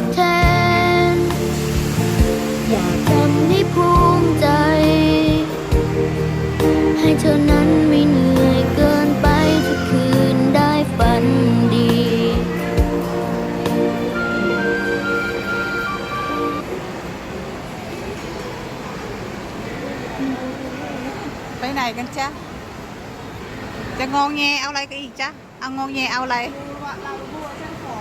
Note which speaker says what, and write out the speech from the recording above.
Speaker 1: ดแทน อยากทำให้ภูมิใจ ให้เธอนั้นไม่เหนื่อยเกินไปทุกคืนได้ฝันดี
Speaker 2: ไปไหนกันจ๊ะ จะงองแงเอาอะไรกันอีกจ๊ะ เอางองแงเอาอะไร
Speaker 3: เรารู้ว่าฉันขอ